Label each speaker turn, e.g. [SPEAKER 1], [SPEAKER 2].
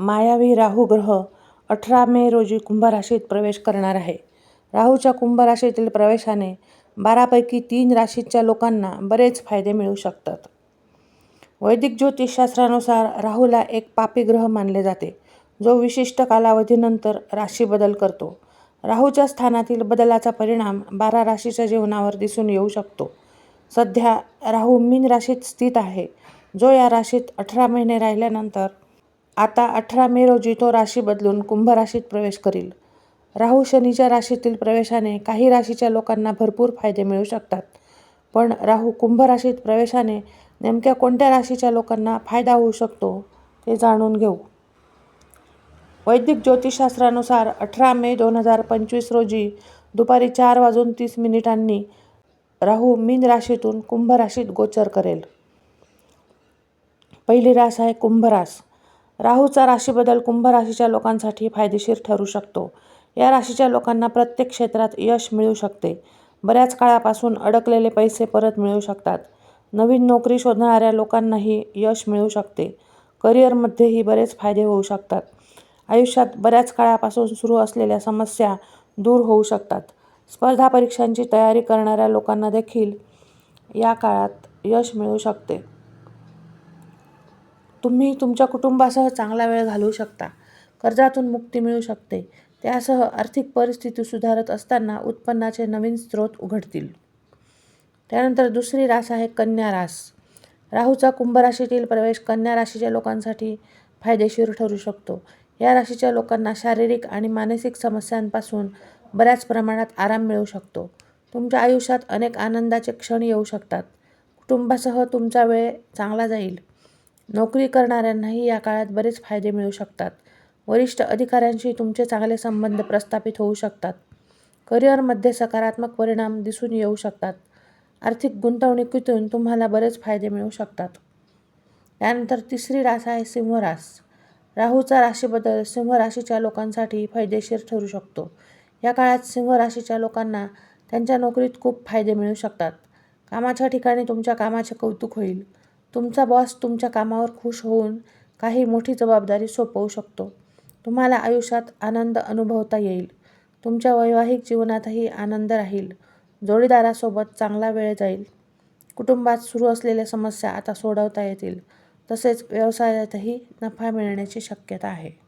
[SPEAKER 1] मायावी राहू ग्रह अठरा मे रोजी कुंभ राशीत प्रवेश करणार आहे. राहूच्या कुंभ राशीतील प्रवेशाने बारापैकी तीन राशीच्या लोकांना बरेच फायदे मिळू शकतात. वैदिक ज्योतिषशास्त्रानुसार राहूला एक पापी ग्रह मानले जाते जो विशिष्ट कालावधीनंतर राशी बदल करतो. राहूच्या स्थानातील बदलाचा परिणाम बारा राशीच्या जीवनावर दिसून येऊ शकतो. सध्या राहू मीन राशीत स्थित आहे जो या राशीत अठरा महिने राहिल्यानंतर आता अठरा मे रोजी तो राशी बदलून कुंभ राशीत प्रवेश करील. राहू शनीच्या राशीतील प्रवेशाने काही राशीच्या लोकांना भरपूर फायदे मिळू शकतात. पण राहू कुंभ राशीत प्रवेशाने नेमक्या कोणत्या राशीच्या लोकांना फायदा होऊ शकतो ते जाणून घेऊ. वैदिक ज्योतिषशास्त्रानुसार अठरा मे दोन हजार पंचवीस रोजी दुपारी चार वाजून तीस मिनिटांनी राहू मीन राशीतून कुंभ राशीत गोचर करेल. पहिली रास आहे कुंभरास राहूचा राशीबदल कुंभ राशीच्या लोकांसाठी फायदेशीर ठरू शकतो. या राशीच्या लोकांना प्रत्येक क्षेत्रात यश मिळू शकते. बऱ्याच काळापासून अडकलेले पैसे परत मिळू शकतात. नवीन नोकरी शोधणाऱ्या लोकांनाही यश मिळू शकते. करिअरमध्येही बरेच फायदे होऊ शकतात. आयुष्यात बऱ्याच काळापासून सुरू असलेल्या समस्या दूर होऊ शकतात. स्पर्धा परीक्षांची तयारी करणाऱ्या लोकांना देखील या काळात यश मिळू शकते. तुम्ही तुमच्या कुटुंबासह चांगला वेळ घालवू शकता. कर्जातून मुक्ती मिळू शकते. त्यासह आर्थिक परिस्थिती सुधारत असताना उत्पन्नाचे नवीन स्रोत उघडतील. त्यानंतर दुसरी रास आहे कन्या रास. राहूचा कुंभराशीतील प्रवेश कन्या राशीच्या लोकांसाठी फायदेशीर ठरू शकतो. या राशीच्या लोकांना शारीरिक आणि मानसिक समस्यांपासून बऱ्याच प्रमाणात आराम मिळू शकतो. तुमच्या आयुष्यात अनेक आनंदाचे क्षण येऊ शकतात. कुटुंबासह तुमचा वेळ चांगला जाईल. नोकरी करणाऱ्यांनाही या काळात बरेच फायदे मिळू शकतात. वरिष्ठ अधिकाऱ्यांशी तुमचे चांगले संबंध प्रस्थापित होऊ शकतात. करिअरमध्ये सकारात्मक परिणाम दिसून येऊ शकतात. आर्थिक गुंतवणुकीतून तुम्हाला बरेच फायदे मिळू शकतात. त्यानंतर तिसरी रास आहे सिंहरास. राहूचा राशीबदल सिंह राशीच्या लोकांसाठी फायदेशीर ठरू शकतो. या काळात सिंह राशीच्या लोकांना त्यांच्या नोकरीत खूप फायदे मिळू शकतात. कामाच्या ठिकाणी तुमच्या कामाचे कौतुक होईल. तुमचा बॉस तुमच्या कामावर खुश होऊन काही मोठी जबाबदारी सोपवू शकतो. तुम्हाला आयुष्यात आनंद अनुभवता येईल. तुमच्या वैवाहिक जीवनातही आनंद राहील. जोडीदारासोबत चांगला वेळ जाईल. कुटुंबात सुरू असलेल्या समस्या आता सोडवता येतील. तसेच व्यवसायातही नफा मिळण्याची शक्यता आहे.